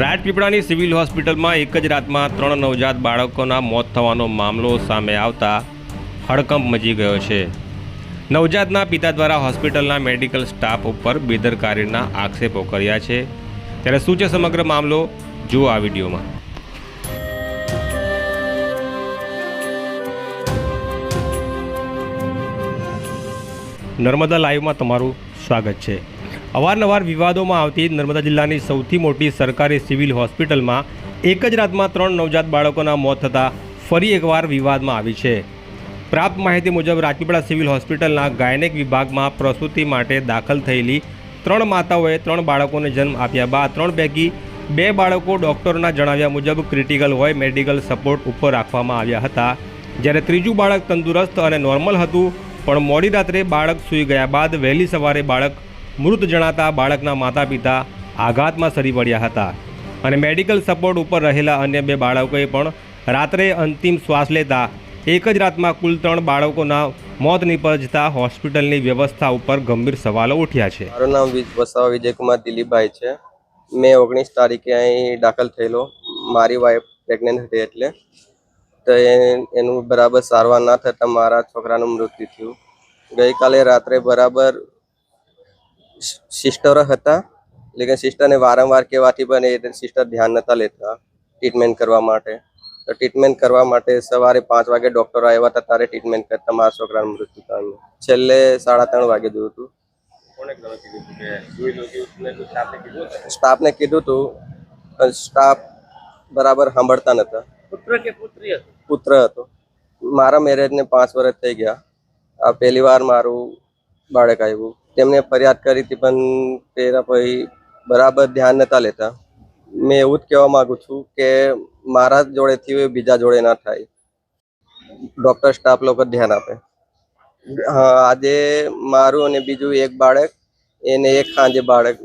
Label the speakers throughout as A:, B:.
A: રાજપીપળાની civil હોસ્પિટલમાં એક જ રાતમાં ત્રણ નવજાત બાળકોના મોત થવાનો મામલો સામે આવતા હડકંપ મચી ગયો છે. નવજાતના પિતા દ્વારા હોસ્પિટલના મેડિકલ સ્ટાફ ઉપર બેદરકારીના આક્ષેપો કર્યા છે. ત્યારે શું છે સમગ્ર મામલો? જુઓ આ વિડીયોમાં. નર્મદા લાઈવમાં તમારું સ્વાગત છે. અવારનવાર વિવાદોમાં આવતી નર્મદા જિલ્લાની સૌથી મોટી સરકારી સિવિલ હોસ્પિટલમાં એક જ રાતમાં ત્રણ નવજાત બાળકોના મોત થતાં ફરી એકવાર વિવાદમાં આવી છે. પ્રાપ્ત માહિતી મુજબ રાજપીપળા સિવિલ હોસ્પિટલના ગાયનેક વિભાગમાં પ્રસૂતિ માટે દાખલ થયેલી ત્રણ માતાઓએ ત્રણ બાળકોને જન્મ આપ્યા બાદ ત્રણ પૈકી બે બાળકો ડૉક્ટરના જણાવ્યા મુજબ ક્રિટિકલ હોય મેડિકલ સપોર્ટ ઉપર રાખવામાં આવ્યા હતા. જ્યારે ત્રીજું બાળક તંદુરસ્ત અને નોર્મલ હતું, પણ મોડી રાત્રે બાળક સૂઈ ગયા બાદ વહેલી સવારે બાળક મૃત જણાતા બાળકના માતા પિતા આઘાતમાં સરી પડ્યા હતા. અને મેડિકલ સપોર્ટ ઉપર રહેલા અન્ય બે બાળકોએ પણ રાત્રે અંતિમ શ્વાસ લેતા એક જ રાતમાં કુલ ત્રણ બાળકોના મોત નિપજતા હોસ્પિટલની વ્યવસ્થા ઉપર ગંભીર સવાલો ઉઠ્યા છે.
B: મારું નામ વસાવા વિજયકુમાર દિલીપભાઈ છે. મેં ઓગણીસ તારીખે અહીં દાખલ થયેલો. મારી વાઈફ પ્રેગ્નન્ટ હતી એટલે. તો એનું બરાબર સારવાર ના થતાં મારા છોકરાનું મૃત્યુ થયું. ગઈકાલે રાત્રે બરાબર સિસ્ટરો હતા. લેકિન સિસ્ટરને વારંવાર કહેવાથી પણ એ સિસ્ટર ધ્યાન નહોતા લેતા ટ્રીટમેન્ટ કરવા માટે. તો ટ્રીટમેન્ટ કરવા માટે સવારે પાંચ વાગે ડૉક્ટરો આવ્યા હતા ત્યારે ટ્રીટમેન્ટ કરતા મારા છોકરાનું મૃત્યુ થયું છેલ્લે સાડા ત્રણ વાગે જોયું હતું. સ્ટાફને કીધું હતું પણ સ્ટાફ બરાબર સાંભળતા નતા.
C: પુત્ર કે પુત્રી
B: પુત્ર હતો. મારા મેરેજને પાંચ વર્ષ થઈ ગયા. આ પહેલી વાર મારું બાળક આવ્યું. તેમને ફરિયાદ કરી હતી, પણ તેના પછી બરાબર ધ્યાન નતા લેતા. મેં એવું જ કહેવા માંગુ છું કે મારા જોડે થયું બીજા જોડે ના થાય. ડૉક્ટર સ્ટાફ લોકો ધ્યાન આપે. આજે મારું અને બીજું એક બાળક, એને એક સાંજે બાળક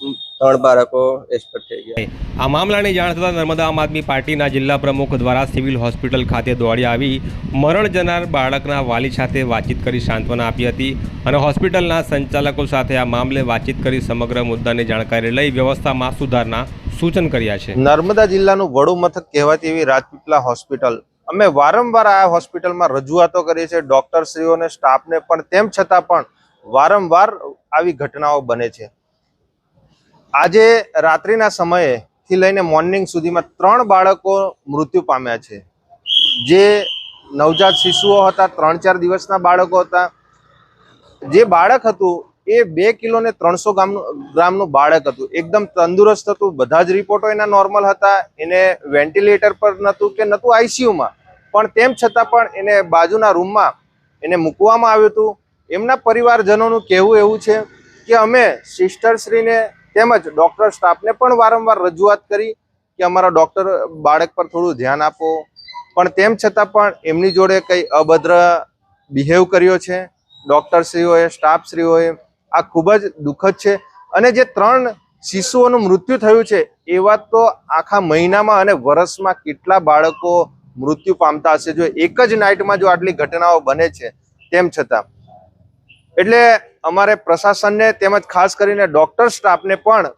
B: ત્રણ બાળકો એક્સપર્ટ થઈ ગયા.
A: આ મામલાની જાણ થતાં નર્મદા આમ આદમી પાર્ટીના જિલ્લા પ્રમુખ દ્વારા સિવિલ હોસ્પિટલ ખાતે દોડી આવી મરણ જનાર બાળકના વાલી સાથે વાતચીત કરી સાંત્વના આપી હતી અને હોસ્પિટલના સંચાલકો સાથે આ મામલે વાતચીત કરી સમગ્ર મુદ્દાની જાણકારી લઈ વ્યવસ્થામાં સુધારના સૂચન કર્યા છે.
D: નર્મદા જિલ્લાનું વડુ મથક કહેવાતી એવી રાજપીપલા હોસ્પિટલ. અમે વારંવાર આ હોસ્પિટલમાં રજૂઆતો કરીએ છીએ ડોક્ટરશ્રીઓને સ્ટાફને પણ તેમ છતાં પણ વારંવાર આવી ઘટનાઓ બને છે. આજે રાત્રિના સમયેથી લઈને મોર્નિંગ સુધીમાં ત્રણ બાળકો મૃત્યુ પામ્યા છે. જે નવજાત શિશુઓ હતા, ત્રણ ચાર દિવસના બાળકો હતા. જે બાળક હતું, એ બે કિલો ને ત્રણસો ગ્રામનું ગ્રામનું બાળક હતું. એકદમ તંદુરસ્ત હતું, બધા જ રિપોર્ટો એના નોર્મલ હતા. એને વેન્ટિલેટર પર નહોતું કે નહોતું આઈસીયુમાં પણ તેમ છતાં પણ એને બાજુના રૂમમાં એને મૂકવામાં આવ્યું હતું. એમના પરિવારજનોનું કહેવું એવું છે કે અમે સિસ્ટરશ્રીને તેમજ ડૉક્ટર સ્ટાફને પણ વારંવાર રજૂઆત કરી કે અમારા ડૉક્ટર બાળક પર થોડું ધ્યાન આપો. પણ તેમ છતાં પણ એમની જોડે કંઈ અભદ્ર બિહેવ કર્યો છે. ડૉક્ટરશ્રીઓએ, સ્ટાફશ્રીઓએ, આ ખૂબ જ દુઃખદ છે. અને જે ત્રણ શિશુઓનું મૃત્યુ થયું છે એવા તો આખા મહિનામાં અને વર્ષમાં કેટલા બાળકો મૃત્યુ પામતા હશે? જો એક જ નાઇટમાં જો આટલી ઘટનાઓ બને છે, તેમ છતાં. એટલે અમારે પ્રશાસનને તેમજ ખાસ કરીને ડૉક્ટર સ્ટાફને પણ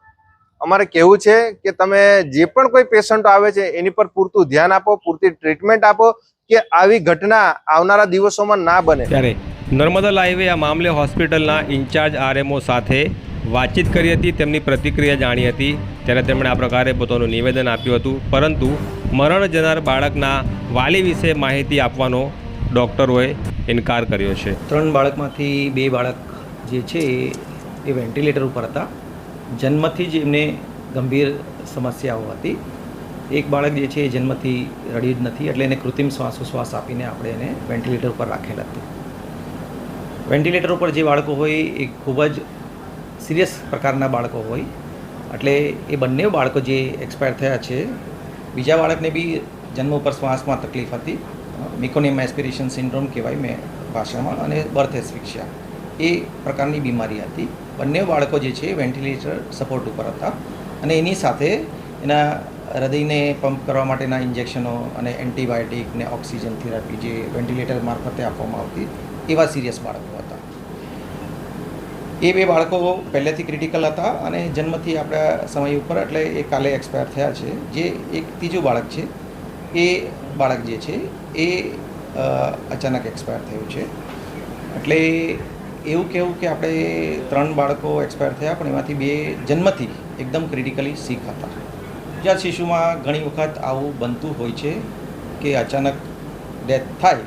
D: અમારે કહેવું છે કે તમે જે પણ કોઈ પેશન્ટો આવે છે એની પર પૂરતું ધ્યાન આપો પૂરતી ટ્રીટમેન્ટ આપો કે આવી ઘટના આવનારા દિવસોમાં ના બને.
A: ત્યારે નર્મદા લાઈવે આ મામલે હોસ્પિટલના ઇન્ચાર્જ આરએમઓ સાથે વાતચીત કરી હતી તેમની પ્રતિક્રિયા જાણી હતી. ત્યારે તેમણે આ પ્રકારે પોતાનું નિવેદન આપ્યું હતું. પરંતુ મરણ જનાર બાળકના વાલી વિશે માહિતી આપવાનો ડૉક્ટરોએ ઇનકાર કર્યો છે.
C: ત્રણ બાળકમાંથી બે બાળક જે છે એ- વેન્ટિલેટર ઉપર હતા. જન્મથી જ એમને ગંભીર સમસ્યાઓ હતી. એક બાળક જે છે એ જન્મથી રડી જ નથી, એટલે એને કૃત્રિમ શ્વાસોશ્વાસ આપીને આપણે એને વેન્ટિલેટર ઉપર રાખેલ હતું. વેન્ટિલેટર ઉપર જે બાળકો હોય એ ખૂબ જ સિરિયસ પ્રકારના બાળકો હોય. એટલે એ બંને બાળકો જે એક્સપાયર થયા છે, બીજા બાળકને બી જન્મ ઉપર શ્વાસમાં તકલીફ હતી. મિકોનિયમ એસ્પિરેશન સિન્ડ્રોમ કહેવાય મેં ભાષામાં, અને બર્થ એસ્ફિક્સિયા એ પ્રકારની બીમારી હતી. બંને બાળકો જે છે, વેન્ટિલેટર સપોર્ટ ઉપર હતા અને એની સાથે એના હૃદયને પંપ કરવા માટેના ઇન્જેક્શનો અને એન્ટીબાયોટિક ને ઓક્સિજન થેરાપી જે વેન્ટિલેટર મારફતે આપવામાં આવતી એવા સિરિયસ બાળકો હતા. એ બે બાળકો પહેલેથી ક્રિટિકલ હતા અને જન્મથી આપણા સમય ઉપર, એટલે એ કાલે એક્સપાયર થયા છે. જે એક ત્રીજું બાળક છે, એ બાળક જે છે, એ અચાનક એક્સપાયર થયું છે. એટલે એવું કહેવું કે આપણે ત્રણ બાળકો એક્સપાયર થયા, પણ એમાંથી બે જન્મથી એકદમ ક્રિટિકલી સીખ હતા. જ્યાં શિશુમાં ઘણી વખત આવું બનતું હોય છે કે અચાનક ડેથ થાય.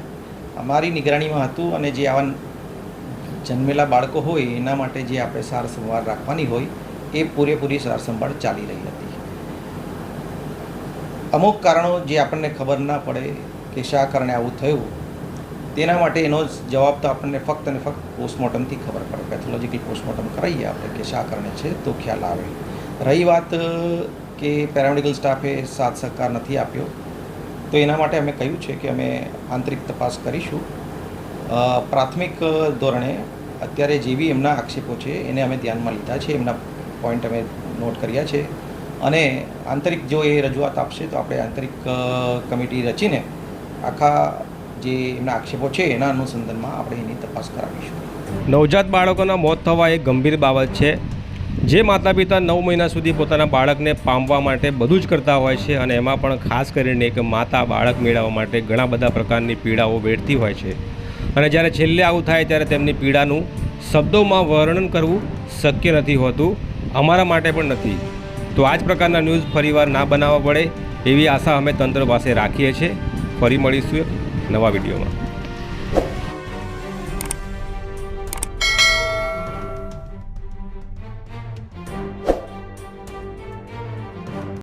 C: અમારી નિગરાણીમાં હતું અને જે આવા જન્મેલા બાળકો હોય, એના માટે જે આપણે સાર સંભાળ રાખવાની હોય, એ પૂરેપૂરી સાર સંભાળ ચાલી રહી હતી. અમુક કારણો જે આપણને ખબર ના પડે કે શા કારણે આવું થયું તેના માટે એનો જવાબ તો આપણને ફક્ત અને ફક્ત પોસ્ટમોર્ટમથી ખબર પડે. પેથોલોજીકલ પોસ્ટમોર્ટમ કરાવીએ આપણે કે શા કારણે છે તો ખ્યાલ આવે. રહી વાત કે પેરામેડિકલ સ્ટાફે સાથ સહકાર નથી આપ્યો, તો એના માટે અમે કહ્યું છે કે અમે આંતરિક તપાસ કરીશું. પ્રાથમિક ધોરણે અત્યારે જે બી એમના આક્ષેપો છે એને અમે ધ્યાનમાં લીધા છે, એમના પોઈન્ટ અમે નોટ કર્યા છે. અને આંતરિક જો એ રજૂઆત આપશે તો આપણે આંતરિક કમિટી રચીને આખા જે એમના આક્ષેપો છે, એના અનુસંધાનમાં આપણે એની તપાસ કરાવીશું.
A: નવજાત બાળકોના મોત થવા એ ગંભીર બાબત છે, જે માતા પિતા નવ મહિના સુધી પોતાના બાળકને પામવા માટે બધું જ કરતા હોય છે અને એમાં પણ ખાસ કરીને કે માતા બાળક મેળવવા માટે ઘણા બધા પ્રકારની પીડાઓ વેઠતી હોય છે. અને જ્યારે છેલ્લે આવું થાય ત્યારે તેમની પીડાનું શબ્દોમાં વર્ણન કરવું શક્ય નથી હોતું, અમારા માટે પણ નથી. તો આ જ પ્રકારના ન્યૂઝ ફરીવાર ના બનાવવા પડે એવી આશા અમે તંત્ર પાસે રાખીએ છીએ. ફરી મળીશું. નવા વિડીયોમાં.